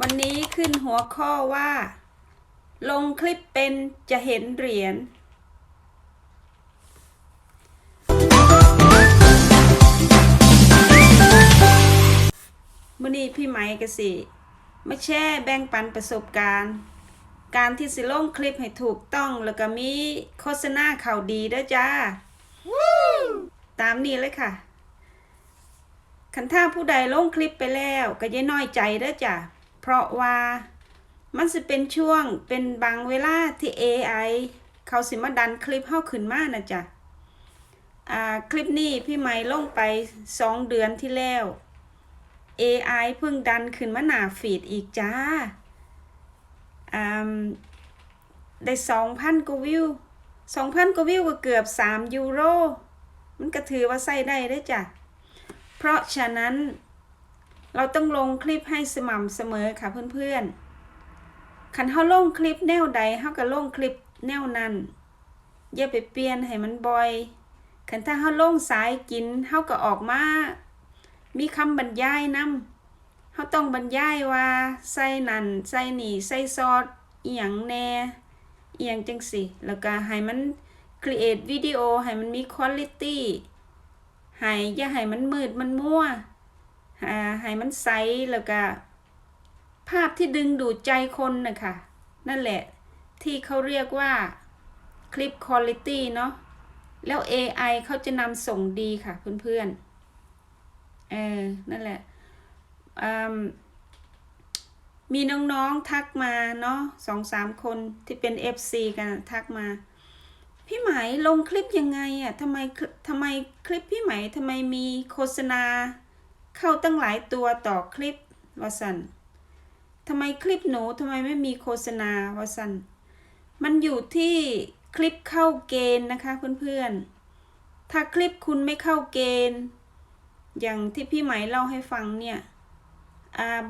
วันนี้ขึ้นหัวข้อว่า ลงคลิปเป็นจะเห็นเหรียญมื่อนี้พี่ไหมกสิมาแช่แบ่งปันประสบการณ์ การที่สิลงคลิปให้ถูกต้องแล้วก็มีโฆษณาข่าวดีด้อจ้า ตามนี้เลยค่ะคันถ้าผู้ใดลงคลิปไปแล้วก็ย่าน้อยใจเด้อจ้ะ เพราะว่ามันสิเป็นช่วงเป็นบางเวลาที่ AI เขาสิมาดันคลิปเข้าขึ้นมานะจ๊ะอ่าคลิปนี้พี่ไหมลงไปสองเดือนที่แล้ว AI เพิ่งดันขึ้นมาหนาฟีดอีกจ้าอ่าได้สองพันกว่าวิวสองพันกว่าวิวก็เกือบสามยูโร มันก็ถือว่าใส่ได้เด้จ้ะ เพราะฉะนั้น เราต้องลงคลิปให้สม่ำเสมอค่ะเพื่อนๆคันเขาลงคลิปแนวใดเขาก็ลงคลิปแนวนั้นอย่าไปเปลี่ยนให้มันบ่อยคันถ้าเขาลงสายกินเขาก็ออกมา มีคำบรรยายนำเขาต้องบรรยายว่าใส่นั่นใส่นี่ใส่ซอสอีหยังแน่อีหยังจังสิแล้วก็ให้มันครีเอทวิดีโอให้มันมีคุณลิตี้ให้อย่าให้มันมืดมันมั่ว ให้มันใสแล้วก็ ภาพที่ดึงดูดใจคนนะคะนั่นแหละที่เขาเรียกว่าคลิปคุณลิตี้เนาะแล้ว AI เขาจะนำส่งดีค่ะเพื่อนๆเออนั่นแหละมีน้องๆทักมาเนาะสองสามคนที่เป็น FC กันทักมา พี่ไหมลงคลิปยังไงอะทำไมทำไมคลิปพี่ไหมทำไมมีโฆษณา เข้าตั้งหลายตัวต่อคลิปวาสันทำไมคลิปหนูทำไมไม่มีโฆษณาวาสันมันอยู่ที่คลิปเข้าเกณฑ์นะคะเพื่อนๆ ถ้าคลิปคุณไม่เข้าเกณฑ์ อย่างที่พี่ไหมเล่าให้ฟังเนี่ย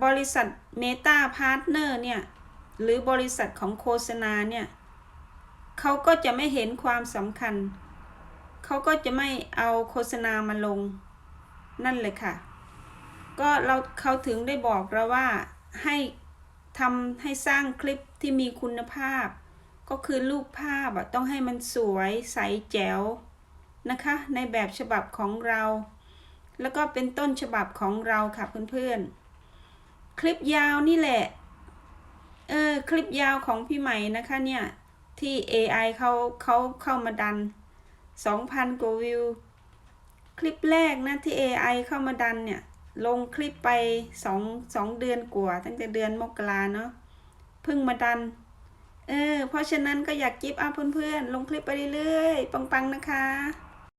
บริษัทเมตาพาร์ทเนอร์เนี่ยหรือบริษัทของโฆษณาเนี่ยเขาก็จะไม่เห็นความสำคัญ เขาก็จะไม่เอาโฆษณามาลง นั่นเลยค่ะ ก็เราเขาถึงได้บอกเราว่าให้ทำให้สร้างคลิปที่มีคุณภาพ ก็คือรูปภาพอะต้องให้มันสวยใสแจ๋วนะคะ ในแบบฉบับของเรา แล้วก็เป็นต้นฉบับของเราค่ะเพื่อนๆ คลิปยาวนี่แหละ เออคลิปยาวของพี่ใหม่นะคะเนี่ย ที่ AI เขาเขาเข้ามาดัน 2,000 กว่าวิว คลิปแรกนะที่ AI เข้ามาดันเนี่ย ลงคลิปไปสองสองเดือนกว่า ตั้งแต่เดือนมกราเนาะเพิ่งมาดัน เออ เพราะฉะนั้นก็อยากกิฟต์อัพเพื่อนๆ ลงคลิปไปเรื่อยๆ ปังๆ นะคะ